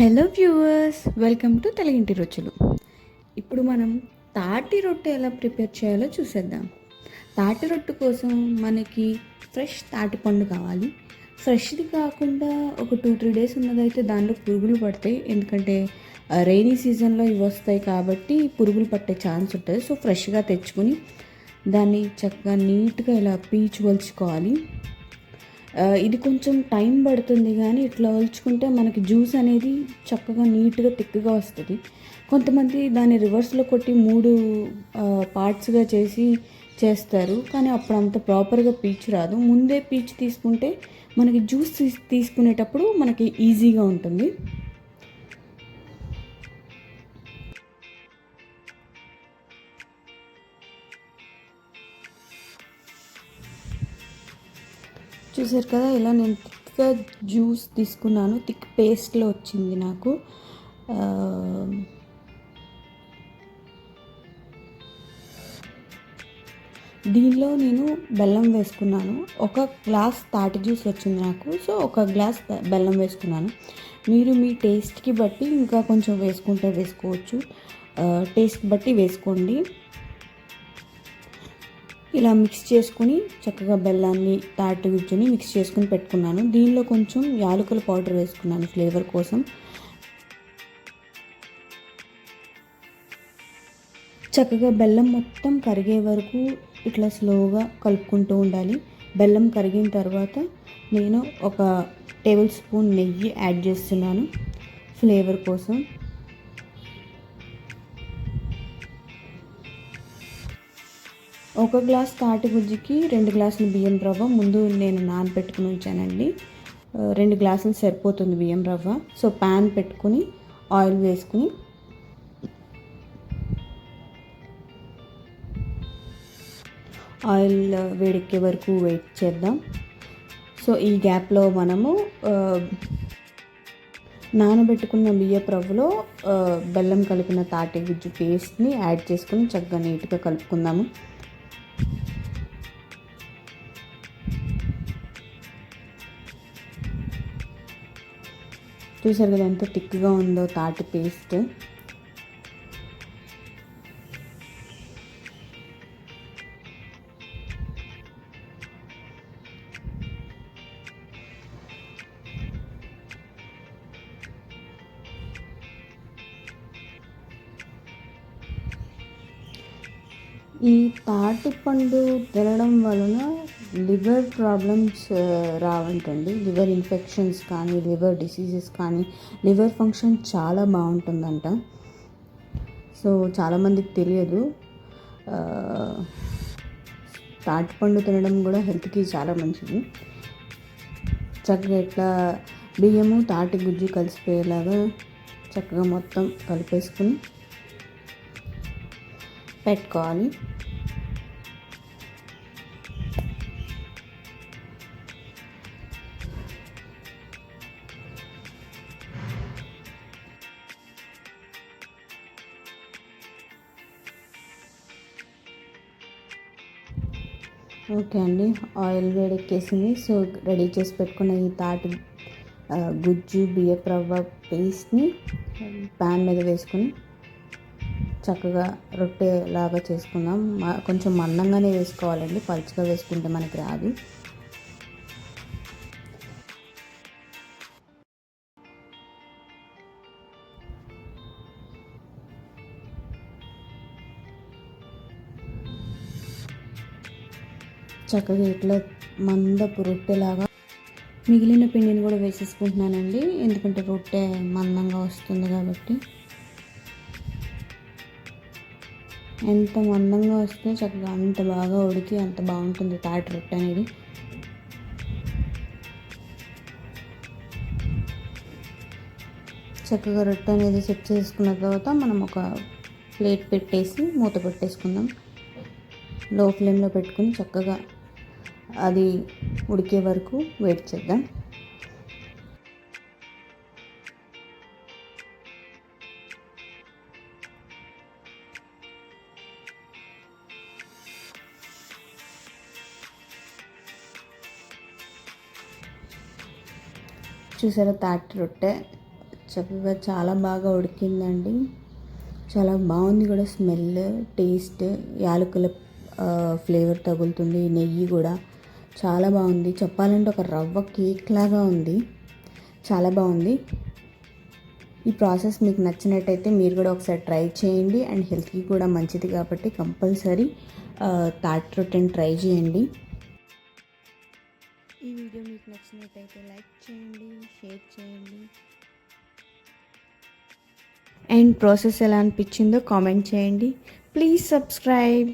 Hello viewers welcome to తెలుగింటి రుచులు. ఇప్పుడు మనం తాటి రొట్టె ఎలా ప్రిపేర్ చేయాలో చూసేద్దాం. తాటి రొట్టె కోసం మనకి ఫ్రెష్ తాటి పండు కావాలి. ఫ్రెష్ది కాకుండా ఒక టూ త్రీ డేస్ ఉన్నదైతే దానిలో పురుగులు పడతాయి. ఎందుకంటే రైనీ సీజన్లో ఇవి వస్తాయి కాబట్టి పురుగులు పట్టే ఛాన్స్ ఉంటుంది. సో ఫ్రెష్గా తెచ్చుకొని దాన్ని చక్కగా నీట్గా ఇలా పీచుకొలుచుకోవాలి ఇది కొంచెం టైం పడుతుంది కానీ ఇట్లా వల్చుకుంటే మనకి జ్యూస్ అనేది చక్కగా నీట్గా తిక్కుగా వస్తుంది. కొంతమంది దాన్ని రివర్స్లో కొట్టి మూడు పార్ట్స్గా చేసి చేస్తారు. కానీ అప్పుడు అంత ప్రాపర్గా పీచ్ రాదు. ముందే పీచ్ తీసుకుంటే మనకి జ్యూస్ తీస్- తీసుకునేటప్పుడు మనకి ఈజీగా ఉంటుంది. చూసారు కదా ఇలా నేను థిక్గా జ్యూస్ తీసుకున్నాను. థిక్ పేస్ట్లో వచ్చింది నాకు. దీనిలో నేను బెల్లం వేసుకున్నాను. ఒక గ్లాస్ తాటి జ్యూస్ వచ్చింది నాకు. సో ఒక గ్లాస్ బెల్లం వేసుకున్నాను. మీరు మీ టేస్ట్కి బట్టి ఇంకా కొంచెం వేసుకుంటే వేసుకోవచ్చు. టేస్ట్ బట్టి వేసుకోండి. ఇలా మిక్స్ చేసుకుని చక్కగా బెల్లాన్ని తాటి గుజ్జుని మిక్స్ చేసుకుని పెట్టుకున్నాను. దీనిలో కొంచెం యాలకుల పౌడర్ వేసుకున్నాను ఫ్లేవర్ కోసం. చక్కగా బెల్లం మొత్తం కరిగే వరకు ఇట్లా స్లోగా కలుపుకుంటూ ఉండాలి. బెల్లం కరిగిన తర్వాత నేను ఒక టేబుల్ స్పూన్ నెయ్యి యాడ్ చేస్తున్నాను ఫ్లేవర్ కోసం. ఒక గ్లాస్ తాటి గుజ్జికి రెండు గ్లాసులు బియ్యం రవ్వ. ముందు నేను నానబెట్టుకుని ఉంచానండి. రెండు గ్లాసులు సరిపోతుంది బియ్యం రవ్వ. సో ప్యాన్ పెట్టుకుని ఆయిల్ వేసుకుని. ఆయిల్ వేడెక్కే వరకు వెయిట్ చేద్దాం. సో ఈ గ్యాప్లో మనము నానబెట్టుకున్న బియ్యపు రవ్వలో బెల్లం కలిపిన తాటి గుజ్జు పేస్ట్ని యాడ్ చేసుకుని చక్కగా నీట్గా కలుపుకుందాము. చూసారు కదా ఎంత థిక్గా ఉందో తాటి పేస్ట్. ఈ తాటి పండు తినడం వలన లివర్ ప్రాబ్లమ్స్ రావంటండి. లివర్ ఇన్ఫెక్షన్స్ కానీ లివర్ డిసీజెస్ కానీ లివర్ ఫంక్షన్ చాలా బాగుంటుందంట. సో చాలామందికి తెలియదు. తాటిపండు తినడం కూడా హెల్త్కి చాలా మంచిది. చక్కగా ఇట్లా బియ్యము తాటి గుజ్జు కలిసిపోయేలాగా చక్కగా మొత్తం కలిపేసుకుని పెట్టుకోవాలి. ఓకే అండి. ఆయిల్ వేడెక్కేసింది. సో రెడీ చేసి పెట్టుకున్న ఈ తాటి గుజ్జు బియ్యపు రవ్వ పేస్ట్ని ప్యాన్ మీద వేసుకుని చక్కగా రొట్టె లాగా చేసుకుందాం కొంచెం మందంగానే వేసుకోవాలండి. పలుచగా వేసుకుంటే మనకి రాదు. చక్కగా ఇట్లా మందపు రొట్టెలాగా మిగిలిన పిండిని కూడా వేసేసుకుంటున్నానండి. ఎందుకంటే రొట్టె మందంగా వస్తుంది కాబట్టి. ఎంత మందంగా వస్తే చక్కగా అంత బాగా ఉడికి అంత బాగుంటుంది తాటి రొట్టె అనేది. చక్కగా రొట్టె అనేది సెట్ చేసుకున్న తర్వాత మనం ఒక ప్లేట్ పెట్టేసి మూత పెట్టేసుకుందాం. లో ఫ్లేమ్లో పెట్టుకుని చక్కగా అది ఉడికే వరకు వెయిట్ చేద్దాం. చూసారా తాటి రొట్టె? చక్కగా చాలా బాగా ఉడికిందండి. చాలా బాగుంది కూడా స్మెల్ టేస్ట్ యాలకుల ఫ్లేవర్ తగులుతుంది నెయ్యి కూడా. చాలా బాగుంది. చెప్పాలంటే ఒక రవ్వ కేక్ లాగా ఉంది. చాలా బాగుంది. ఈ ప్రాసెస్ మీకు నచ్చినట్టయితే మీరు కూడా ఒకసారి ట్రై చేయండి. అండ్ హెల్త్కి కూడా మంచిది కాబట్టి కంపల్సరీ తాటి రొట్టెని ట్రై చేయండి. ఈ వీడియో మీకు నచ్చినట్టయితే లైక్ చేయండి షేర్ చేయండి. అండ్ ప్రాసెస్ ఎలా అనిపించిందో కామెంట్ చేయండి. Please subscribe.